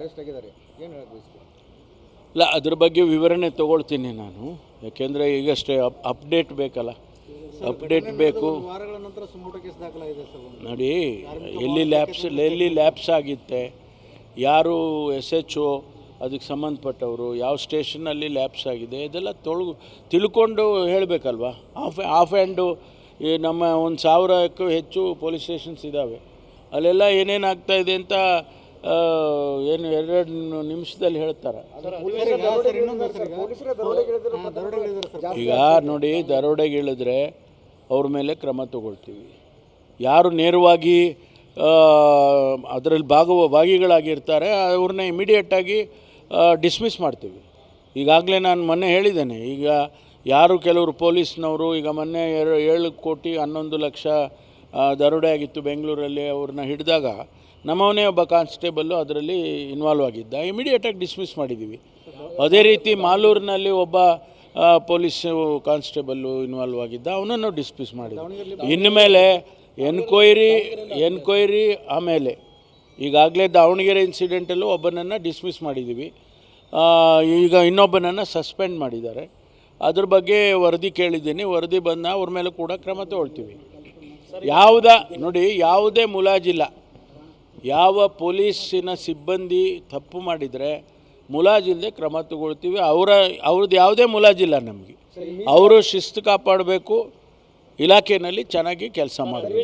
Arrest ಆಗಿದ್ದಾರೆ. ಏನು ಹೇಳಕ್ ಬಯಸ್ತೀರಿ? ಇಲ್ಲ ಅದ್ರ ಬಗ್ಗೆ ವಿವರಣೆ ತಗೊಳ್ತೀನಿ ನಾನು. ಯಾಕೆಂದರೆ ಈಗಷ್ಟೇ ಅಪ್ ಅಪ್ಡೇಟ್ ಬೇಕಲ್ಲ. ಅಪ್ಡೇಟ್ ಬೇಕು. ವಾರಗಳ ನಂತರ ಸುಮೋಟ ಕೇಸ್ ದಾಖಲಾಗಿದೆ ಸರ್ ನೋಡಿ ಎಲ್ಲಿ ಲ್ಯಾಬ್ಸ್ ಎಲ್ಲಿ ಲ್ಯಾಬ್ಸ್ ಆಗಿತ್ತೆ ಯಾರು ಎಸ್ ಎಚ್ ಒ ಅದಕ್ಕೆ ಸಂಬಂಧಪಟ್ಟವರು ಯಾವ ಸ್ಟೇಷನಲ್ಲಿ ಲ್ಯಾಬ್ಸ್ ಆಗಿದೆ ಇದೆಲ್ಲ ತೊಳಗು ತಿಳ್ಕೊಂಡು ಹೇಳಬೇಕಲ್ವಾ? ಆಫ್ ಆಫ್ ಆ್ಯಂಡು ಈ ನಮ್ಮ ಒಂದು ಸಾವಿರಕ್ಕೂ ಹೆಚ್ಚು ಪೊಲೀಸ್ ಸ್ಟೇಷನ್ಸ್ ಇದ್ದಾವೆ ಅಲ್ಲೆಲ್ಲ ಏನೇನು ಆಗ್ತಾಯಿದೆ ಇದೆ ಅಂತ ಏನು ಎರಡೆರಡು ನಿಮಿಷದಲ್ಲಿ ಹೇಳ್ತಾರೆ. ಸರ್, ಈಗ ನೋಡಿ ದರೋಡೆಗಿಳಿದ್ರೆ ಅವ್ರ ಮೇಲೆ ಕ್ರಮ ತಗೊಳ್ತೀವಿ. ಯಾರು ನೇರವಾಗಿ ಅದರಲ್ಲಿ ಭಾಗವ ಭಾಗಿಗಳಾಗಿರ್ತಾರೆ ಅವ್ರನ್ನ ಇಮಿಡಿಯೇಟಾಗಿ ಡಿಸ್ಮಿಸ್ ಮಾಡ್ತೀವಿ. ಈಗಾಗಲೇ ನಾನು ಮೊನ್ನೆ ಹೇಳಿದ್ದೇನೆ ಈಗ ಯಾರು ಕೆಲವರು ಪೊಲೀಸ್ನವರು ಈಗ ಮೊನ್ನೆ ಎರಡು ಏಳು ಕೋಟಿ ಹನ್ನೊಂದು ಲಕ್ಷ ದರೋಡೆ ಆಗಿತ್ತು ಬೆಂಗಳೂರಲ್ಲಿ ಅವ್ರನ್ನ ಹಿಡಿದಾಗ ನಮ್ಮವನೇ ಒಬ್ಬ ಕಾನ್ಸ್ಟೇಬಲ್ಲು ಅದರಲ್ಲಿ ಇನ್ವಾಲ್ವ್ ಆಗಿದ್ದ. ಇಮಿಡಿಯೇಟಾಗಿ ಡಿಸ್ಮಿಸ್ ಮಾಡಿದ್ದೀವಿ ಅದೇ ರೀತಿ ಮಾಲೂರಿನಲ್ಲಿ ಒಬ್ಬ ಪೊಲೀಸ್ ಕಾನ್ಸ್ಟೇಬಲ್ಲು ಇನ್ವಾಲ್ವ್ ಆಗಿದ್ದ. ಅವನನ್ನು ಡಿಸ್ಮಿಸ್ ಮಾಡಿದ್ವಿ. ಇನ್ಮೇಲೆ ಎನ್ಕ್ವೈರಿ ಎನ್ಕ್ವೈರಿ ಆಮೇಲೆ ಈಗಾಗಲೇ ದಾವಣಗೆರೆ ಇನ್ಸಿಡೆಂಟಲ್ಲೂ ಒಬ್ಬನನ್ನು ಡಿಸ್ಮಿಸ್ ಮಾಡಿದ್ದೀವಿ ಈಗ ಇನ್ನೊಬ್ಬನನ್ನು ಸಸ್ಪೆಂಡ್ ಮಾಡಿದ್ದಾರೆ. ಅದ್ರ ಬಗ್ಗೆ ವರದಿ ಕೇಳಿದ್ದೀನಿ. ವರದಿ ಬಂದ ಅವ್ರ ಮೇಲೆ ಕೂಡ ಕ್ರಮ ತಗೊಳ್ತೀವಿ. ಯಾವುದ ನೋಡಿ ಯಾವುದೇ ಮುಲಾಜಿಲ್ಲ. ಯಾವ ಪೊಲೀಸಿನ ಸಿಬ್ಬಂದಿ ತಪ್ಪು ಮಾಡಿದರೆ ಮುಲಾಜಿಲ್ಲದೆ ಕ್ರಮ ತಗೊಳ್ತೀವಿ ಅವರ ಅವ್ರದ್ದು ಯಾವುದೇ ಮುಲಾಜಿಲ್ಲ ನಮಗೆ ಅವರು ಶಿಸ್ತು ಕಾಪಾಡಬೇಕು ಇಲಾಖೆಯಲ್ಲಿ ಚೆನ್ನಾಗಿ ಕೆಲಸ ಮಾಡಬೇಕು